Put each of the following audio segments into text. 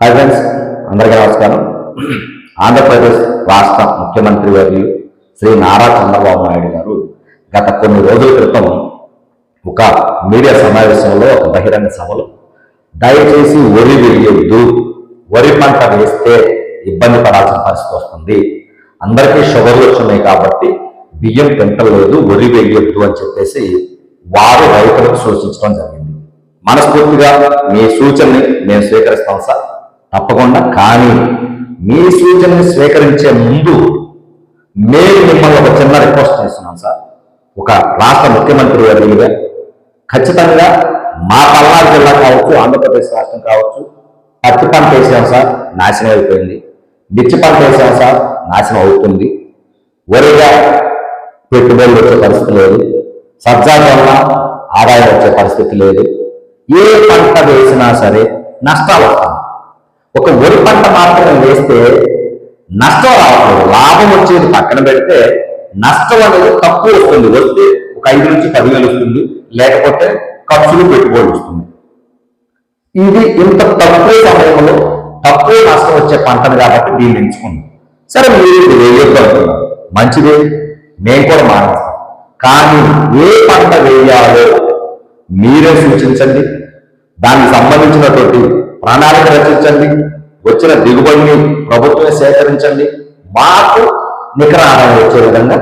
Hi friends అందరికీ నమస్కారం. ఆంధ్రప్రదేశ్ రాష్ట్ర ముఖ్యమంత్రి వర్యులు శ్రీ నారా చంద్రబాబు నాయుడు గారు గత కొన్ని రోజుల క్రితం ఒక మీడియా సమావేశంలో ఒక బహిరంగ సభలో దయచేసి వరి వేయొద్దు వరి పంట వేస్తే ఇబ్బంది పడాల్సిన పరిస్థితి వస్తుంది. అందరికీ షుగర్లు వచ్చినాయి కాబట్టి బియ్యం పెంటలేదు వరి వేయొద్దు అని చెప్పేసి వారు రైతులకు సూచించడం జరిగింది. మనస్ఫూర్తిగా మీ సూచనని మేము స్వీకరిస్తాం సార్. తప్పకుండా. కానీ మీ సూచనని స్వీకరించే ముందు మేము మిమ్మల్ని ఒక చిన్న రిక్వెస్ట్ చేస్తున్నాం సార్. ఒక రాష్ట్ర ముఖ్యమంత్రి వర్యులుగా ఖచ్చితంగా మా పల్నాడు జిల్లా కావచ్చు ఆంధ్రప్రదేశ్ రాష్ట్రం కావచ్చు పత్తి పంట వేసాం సార్ నాశనం అయిపోయింది. మిర్చి పంట వేసాం సార్ నాశనం అవుతుంది. వరిగా పెట్టుబడులు వచ్చే పరిస్థితి లేదు. సబ్జా వల్ల ఆదాయం వచ్చే పరిస్థితి లేదు. ఏ పంట వేసినా సరే నష్టాలు ఒక వరి పంట మాత్రమే వేస్తే నష్టం రావట్లేదు. లాభం వచ్చేది పక్కన పెడితే నష్టం అనేది తక్కువ వస్తుంది. వస్తే ఒక ఐదు నుంచి పదివేలు వస్తుంది. లేకపోతే ఖర్చులు పెట్టుబడి వస్తుంది. ఇది ఇంత తక్కువ సమయంలో తక్కువ నష్టం వచ్చే పంటను కాబట్టి దీన్ని ఎంచుకున్నాం. సరే మీరు ఇది వేయొద్దు అంటున్నారు మంచిదే. మేము కూడా మానేస్తాం. కానీ ఏ పంట వేయాలో మీరే సూచించండి. దానికి సంబంధించినటువంటి ప్రణాళిక రచించండి వచ్చిన దిగుబడిని ప్రభుత్వమే సేకరించండి. మాకు నికర ఆదాయం వచ్చే విధంగా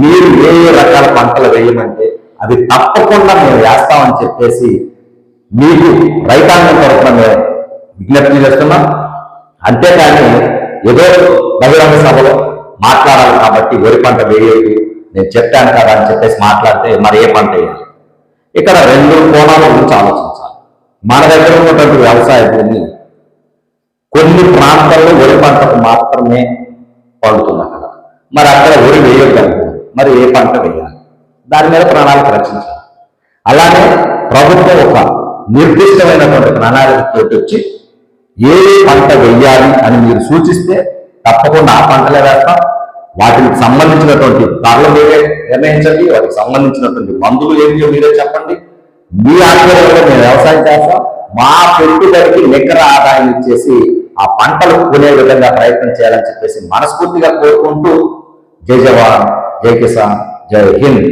మీరు ఏ ఏ రకాల పంటలు వేయమంటే అవి తప్పకుండా మేము వేస్తామని చెప్పేసి మీకు రైతాంగం తరఫున మేము విజ్ఞప్తి చేస్తున్నాం. అంతేకాని ఏదో బహిరంగ సభలో మాట్లాడాలి కాబట్టి వరి పంట వేయదు నేను చెప్పాను కదా అని చెప్పేసి మాట్లాడితే మరి ఏ పంట వేయాలి? ఇక్కడ రెండు కోణాల గురించి ఆలోచన. మన దగ్గర ఉన్నటువంటి వ్యవసాయ భూమి కొన్ని ప్రాంతాల్లో వరి పంటకు మాత్రమే పండుతుంది అక్కడ మరి అక్కడ వరి వేయొద్దు మరి ఏ పంట వేయాలి? దాని మీద ప్రణాళిక రచించాలి అలానే ప్రభుత్వం ఒక నిర్దిష్టమైనటువంటి ప్రణాళికతోటి వచ్చి ఏ పంట వెయ్యాలి అని మీరు సూచిస్తే తప్పకుండా ఆ పంటలే వేస్తాం. వాటికి సంబంధించినటువంటి ధరలు మీరే నిర్ణయించండి వాటికి సంబంధించినటువంటి మందులు ఏమిటో మీరే చెప్పండి. మీ ఆధ్వర్యంలో మేము వ్యవసాయం చేస్తాం. మా పెట్టుబడికి నికర ఆదాయం ఇచ్చేసి ఆ పంటలు కొనే విధంగా ప్రయత్నం చేయాలని చెప్పేసి మనస్ఫూర్తిగా కోరుకుంటూ జై జవాన్ జై కిసాన్ జై హింద్.